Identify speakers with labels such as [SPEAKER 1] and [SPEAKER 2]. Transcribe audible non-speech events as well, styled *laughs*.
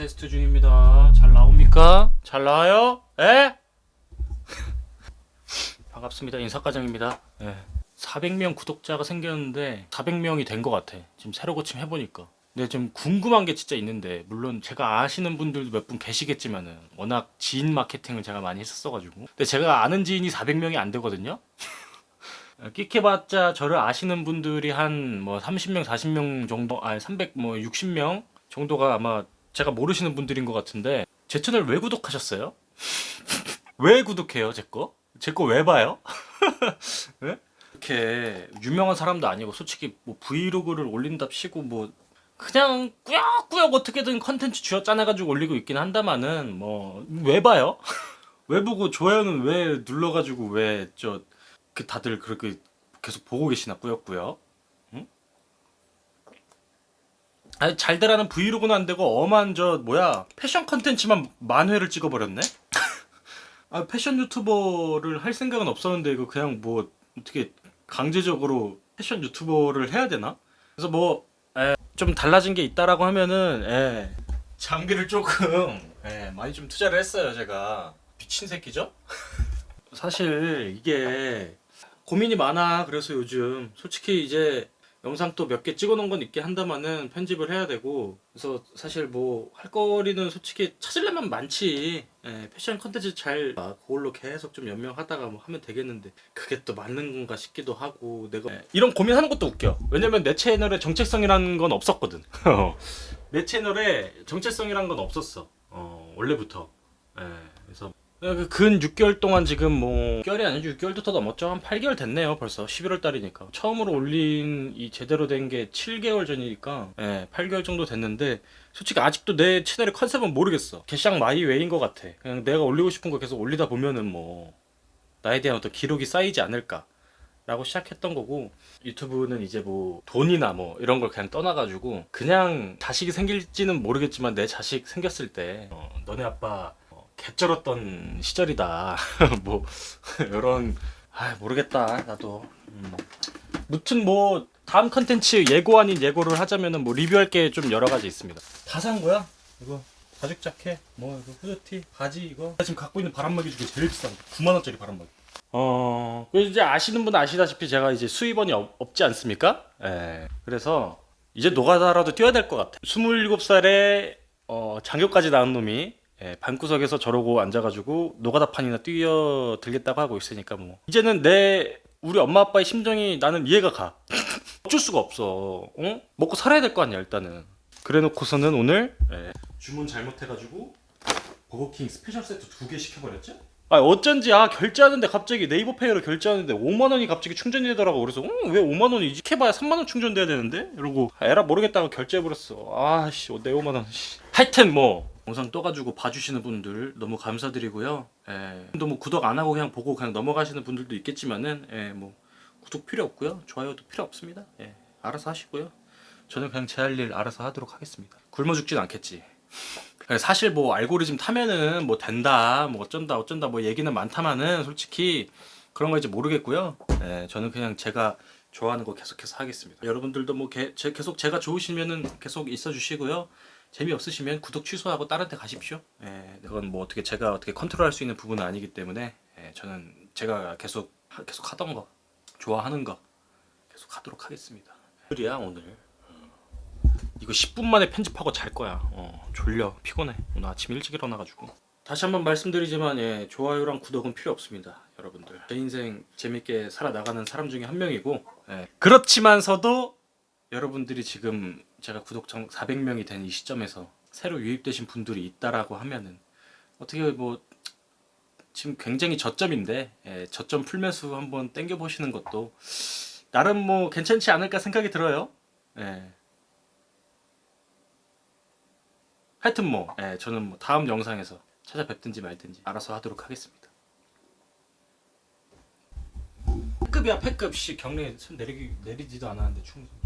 [SPEAKER 1] 테스트 중입니다. 잘 나옵니까? 잘 나와요? 에? *laughs* 반갑습니다. 인사과장입니다. 예. 400명 구독자가 생겼는데 400명이 된 것 같아. 지금 새로 고침 해보니까. 근데 좀 궁금한 게 진짜 있는데 물론 제가 아시는 분들도 몇 분 계시겠지만은 워낙 지인 마케팅을 제가 많이 했었어가지고 근데 제가 아는 지인이 400명이 안 되거든요. *laughs* 끽해봤자 저를 아시는 분들이 한 뭐 30명, 40명 정도, 아니 300, 뭐 60명 정도가 아마 제가 모르시는 분들인 것 같은데 제 채널 왜 구독하셨어요? *laughs* 왜 구독해요, 제 거? 제 거 왜 봐요? *laughs* 네? 이렇게 유명한 사람도 아니고 솔직히 뭐 브이로그를 올린답시고 뭐 그냥 꾸역꾸역 어떻게든 컨텐츠 쥐어 짜내가지고 올리고 있긴 한다마는 뭐 왜 봐요? *laughs* 왜 보고 좋아요는 왜 눌러가지고 왜저그 다들 그렇게 계속 보고 계시나 꾸역꾸역? 아니 잘되라는 브이로그는 안 되고 엄한 저 뭐야 패션 컨텐츠만 만 회를 찍어버렸네? *laughs* 아 패션 유튜버를 할 생각은 없었는데 이거 그냥 뭐 어떻게 강제적으로 패션 유튜버를 해야 되나? 그래서 뭐 좀 달라진 게 있다라고 하면은 예, 장비를 조금 예, 많이 좀 투자를 했어요 제가 미친 새끼죠? *laughs* 사실 이게 고민이 많아 그래서 요즘 솔직히 이제 영상 또 몇 개 찍어놓은 건 있긴 한다마는 편집을 해야 되고 그래서 사실 뭐 할 거리는 솔직히 찾으려면 많지. 예, 패션 컨텐츠 잘 아, 그걸로 계속 좀 연명하다가 뭐 하면 되겠는데 그게 또 맞는 건가 싶기도 하고 내가 예, 이런 고민하는 것도 웃겨. 왜냐면 내 채널에 정체성이라는 건 없었거든. *laughs* 내 채널에 정체성이라는 건 없었어. 어, 원래부터. 예, 그래서 그 근 6개월 동안 지금 뭐 6개월이 아니죠 6개월도 더 넘었죠? 한 8개월 됐네요 벌써. 11월 달이니까. 처음으로 올린 이 제대로 된 게 7개월 전이니까 예 8개월 정도 됐는데 솔직히 아직도 내 채널의 컨셉은 모르겠어. 개샹 마이 웨이인 것 같아. 그냥 내가 올리고 싶은 거 계속 올리다 보면은 뭐 나에 대한 어떤 기록이 쌓이지 않을까 라고 시작했던 거고 유튜브는 이제 뭐 돈이나 뭐 이런 걸 그냥 떠나가지고 그냥 자식이 생길지는 모르겠지만 내 자식 생겼을 때 어, 너네 아빠 어, 개쩔었던 시절이다 *laughs* 뭐 이런 아 모르겠다 나도 음. 무튼 뭐 다음 컨텐츠 예고 아닌 예고를 하자면은 뭐 리뷰할 게 좀 여러 가지 있습니다 다 산 거야 이거 가죽 자켓 뭐 이거 후드티 바지 이거 나 지금 갖고 있는 바람막이 중에 제일 비싼 거 9만 원짜리 바람막이 어, 그 이제 아시는 분은 아시다시피 제가 이제 수입원이 없, 없지 않습니까? 예. 그래서 이제 노가다라도 뛰어야 될 것 같아. 27살에 어, 장교까지 나온 놈이 예, 방구석에서 저러고 앉아가지고 노가다판이나 뛰어들겠다고 하고 있으니까 뭐 이제는 내 우리 엄마 아빠의 심정이 나는 이해가 가. *laughs* 어쩔 수가 없어. 어? 먹고 살아야 될 거 아니야 일단은. 그래놓고서는 오늘 예, 주문 잘못해가지고 버거킹 스페셜 세트 두 개 시켜버렸죠? 아 어쩐지 아 결제하는데 갑자기 네이버 페이로 결제하는데 5만 원이 갑자기 충전이 되더라고 그래서 음, 왜 5만 원이지? 캐봐야 3만 원 충전돼야 되는데 이러고 아, 에라 모르겠다고 결제해버렸어 아씨 내 5만 원 씨. 하여튼 뭐 영상 떠가지고 봐주시는 분들 너무 감사드리고요. 예. 또뭐 구독 안 하고 그냥 보고 그냥 넘어가시는 분들도 있겠지만은 예, 뭐 구독 필요 없고요. 좋아요도 필요 없습니다. 예. 알아서 하시고요. 저는 그냥 제 할 일 알아서 하도록 하겠습니다. 굶어 죽진 않겠지. 사실 뭐 알고리즘 타면은 뭐 된다 뭐 어쩐다 어쩐다 뭐 얘기는 많다마는 솔직히 그런 거 이제 모르겠고요. 예, 저는 그냥 제가 좋아하는 거 계속해서 하겠습니다. 여러분들도 뭐 게- 제- 계속 제가 좋으시면은 계속 있어 주시고요 재미없으시면 구독 취소하고 다른 데 가십시오 예, 그건 뭐 어떻게 제가 어떻게 컨트롤할 수 있는 부분은 아니기 때문에 예, 저는 제가 계속 하- 계속 하던 거 좋아하는 거 계속 하도록 하겠습니다 오늘이야 오늘 이거 10분 만에 편집하고 잘 거야. 어, 졸려. 피곤해. 오늘 아침 일찍 일어나가지고. 다시 한번 말씀드리지만 예, 좋아요랑 구독은 필요 없습니다. 여러분들. 제 인생 재밌게 살아나가는 사람 중에 한 명이고 예. 그렇지만서도 여러분들이 지금 제가 구독자 400명이 된 이 시점에서 새로 유입되신 분들이 있다라고 하면은 어떻게 뭐 지금 굉장히 저점인데 예, 저점 풀매수 한번 땡겨 보시는 것도 나름 뭐 괜찮지 않을까 생각이 들어요. 예. 하여튼 뭐 예, 저는 뭐 다음 영상에서 찾아뵙든지 말든지 알아서 하도록 하겠습니다. 패급이야 패급 씨 경례 손 내리기 내리지도 않았는데 충성.